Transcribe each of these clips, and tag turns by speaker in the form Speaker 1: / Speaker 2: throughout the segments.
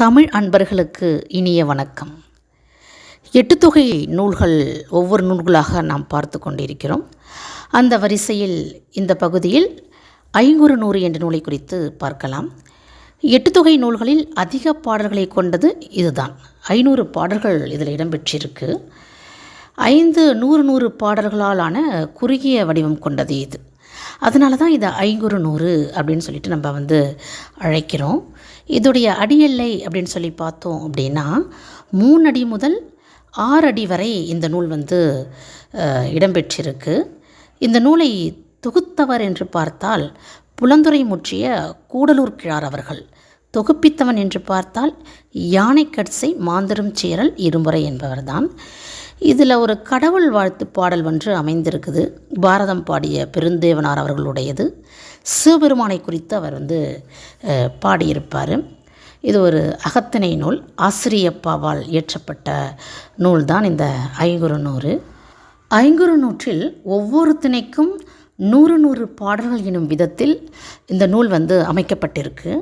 Speaker 1: தமிழ் அன்பர்களுக்கு இனிய வணக்கம். எட்டுத்தொகை நூல்கள் ஒவ்வொரு நூல்களாக நாம் பார்த்து கொண்டிருக்கிறோம். அந்த வரிசையில் இந்த பகுதியில் ஐங்குறு நூறு என்ற நூலை குறித்து பார்க்கலாம். எட்டுத்தொகை நூல்களில் அதிக பாடல்களை கொண்டது இதுதான். ஐநூறு பாடல்கள் இதில் இடம்பெற்றிருக்கு. ஐந்து நூறு நூறு பாடல்களாலான குறுகிய வடிவம் கொண்டது இது. அதனால தான் இதை ஐங்குறு நூறு அப்படின்னு சொல்லிட்டு நம்ம வந்து அழைக்கிறோம். இதோடைய அடியெல்லை அப்படின்னு சொல்லி பார்த்தோம் அப்படின்னா மூணடி முதல் ஆறு அடி வரை இந்த நூல் வந்து இடம்பெற்றிருக்கு. இந்த நூலை தொகுத்தவர் என்று பார்த்தால் புலந்துரை முற்றிய கூடலூர் கிழார் அவர்கள். தொகுப்பித்தவன் என்று பார்த்தால் யானைக்கட்சை மாந்தரும் சேரல் இருமுறை என்பவர்தான். இதில் ஒரு கடவுள் வாழ்த்து பாடல் ஒன்று அமைந்திருக்குது. பாரதம் பாடிய பெருந்தேவனார் அவர்களுடையது. சிவபெருமானை குறித்து அவர் வந்து பாடியிருப்பார். இது ஒரு அகத்திணை நூல். ஆசிரியப்பாவால் இயற்றப்பட்ட நூல்தான் இந்த ஐங்குறு நூறு. ஐங்குறு நூற்றில் ஒவ்வொரு திணைக்கும் நூறு நூறு பாடல்கள் எனும் விதத்தில் இந்த நூல் வந்து அமைக்கப்பட்டிருக்கு.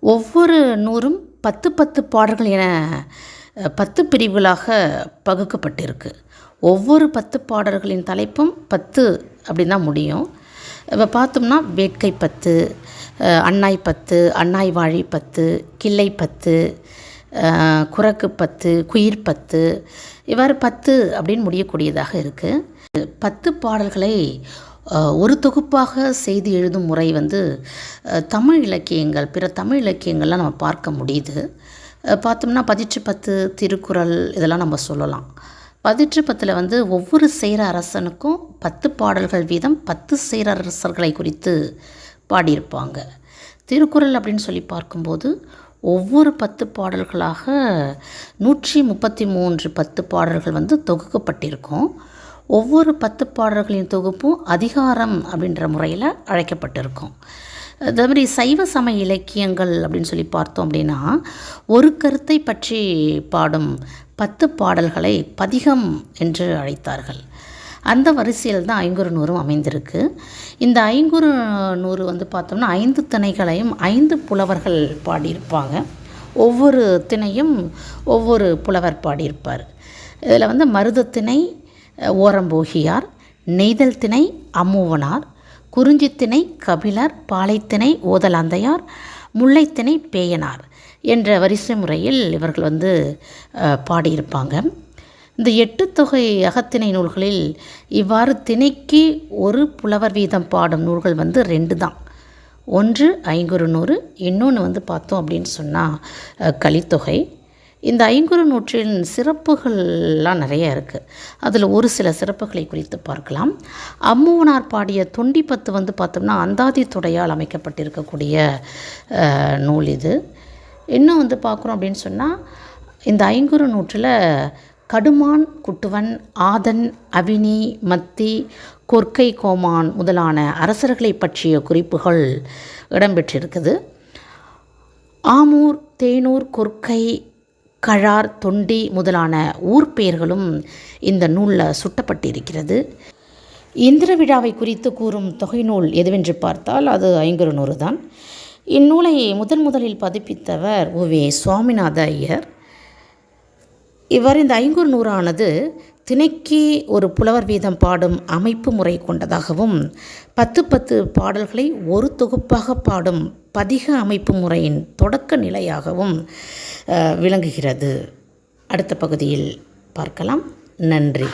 Speaker 1: ஒவ்வொரு நூறும் பத்து பத்து பாடல்கள் என பத்து பிரிவுகளாக பகுக்கப்பட்டிருக்கு. ஒவ்வொரு பத்து பாடல்களின் தலைப்பும் பத்து அப்படின்னு தான் முடியும். இப்போ பார்த்தோம்னா வேட்கை பத்து அன்னாய் பத்து அன்னாய் வாழி பத்து கிள்ளை பத்து குரக்கு பத்து குயிர் பத்து இவ்வாறு பத்து அப்படின்னு முடியக்கூடியதாக இருக்குது பத்து பாடல்களை ஒரு தொகுப்பாக செய்து எழுதும் முறை வந்து தமிழ் இலக்கியங்கள் பிற தமிழ் இலக்கியங்கள்லாம் நம்ம பார்க்க முடியுது. பார்த்தோம்னா பதிற்று பத்து திருக்குறள் இதெல்லாம் நம்ம சொல்லலாம். பதிற்று பத்தில் வந்து ஒவ்வொரு சேர அரசனுக்கும் பத்து பாடல்கள் வீதம் பத்து சேர அரசர்களை குறித்து பாடியிருப்பாங்க. திருக்குறள் அப்படின்னு சொல்லி பார்க்கும்போது ஒவ்வொரு பத்து பாடல்களாக நூற்றி முப்பத்தி மூன்று பத்து பாடல்கள் வந்து தொகுக்கப்பட்டிருக்கும். ஒவ்வொரு பத்து பாடல்களின் தொகுப்பும் அதிகாரம் அப்படின்ற முறையில் அழைக்கப்பட்டிருக்கும். அதே மாதிரி சைவ சமய இலக்கியங்கள் அப்படின்னு சொல்லி பார்த்தோம் அப்படின்னா ஒரு கருத்தை பற்றி பாடும் பத்து பாடல்களை பதிகம் என்று அழைத்தார்கள். அந்த வரிசையில் தான் ஐங்குறு நூறும் அமைந்திருக்கு. இந்த ஐங்குறு நூறு வந்து பார்த்தோம்னா ஐந்து திணைகளையும் ஐந்து புலவர்கள் பாடியிருப்பாங்க. ஒவ்வொரு திணையும் ஒவ்வொரு புலவர் பாடியிருப்பார். இதில் வந்து மருதத்திணை அஹ், ஓரம்போகியார் நெய்தல் திணை அம்மூவனார் குறிஞ்சித்திணை கபிலர் பாலைத்திணை ஓதலாந்தையார் முல்லைத்திணை பேயனார் என்ற வரிசை முறையில் இவர்கள் வந்து பாடியிருப்பாங்க. இந்த எட்டு தொகை அகத்திணை நூல்களில் இவ்வாறு திணைக்கு ஒரு புலவர் வீதம் பாடும் நூல்கள் வந்து ரெண்டு தான். ஒன்று ஐங்குறு நூறு இன்னொன்று வந்து பார்த்தோம் அப்படின்னு சொன்னால் கலித்தொகை. இந்த ஐங்குறு நூற்றின் சிறப்புகள்லாம் நிறைய இருக்குது அதில் ஒரு சில சிறப்புகளை குறித்து பார்க்கலாம். அம்முவனார் பாடிய தொண்டிப்பத்து வந்து பார்த்தோம்னா அந்தாதி துடையால் அமைக்கப்பட்டிருக்கக்கூடிய நூல் இது. இன்னும் வந்து பார்க்குறோம் அப்படின்னு சொன்னால் இந்த ஐங்குறு நூற்றில் கடுமான் குட்டுவன் ஆதன் அவினி மத்தி கொற்கை கோமான் முதலான அரசர்களை பற்றிய குறிப்புகள் இடம்பெற்றிருக்குது. ஆமூர் தேனூர் கொற்கை கழார் தொண்டி முதலான ஊர் பெயர்களும் இந்த நூலில் சுட்டப்பட்டிருக்கிறது. இந்திர விழாவை குறித்து கூறும் தொகை நூல் எதுவென்று பார்த்தால் அது ஐங்குறு நூறு தான். இந்நூலை முதன் முதலில் பதிப்பித்தவர் உவே சுவாமிநாத ஐயர். இவ்வாறு இந்த ஐங்குறு நூறானது திணைக்கு ஒரு புலவர் வீதம் பாடும் அமைப்பு முறை கொண்டதாகவும் பத்து பத்து பாடல்களை ஒரு தொகுப்பாக பாடும் பதிக அமைப்பு முறையின் தொடக்க நிலையாகவும் விளங்குகிறது. அடுத்த பகுதியில் பார்க்கலாம். நன்றி.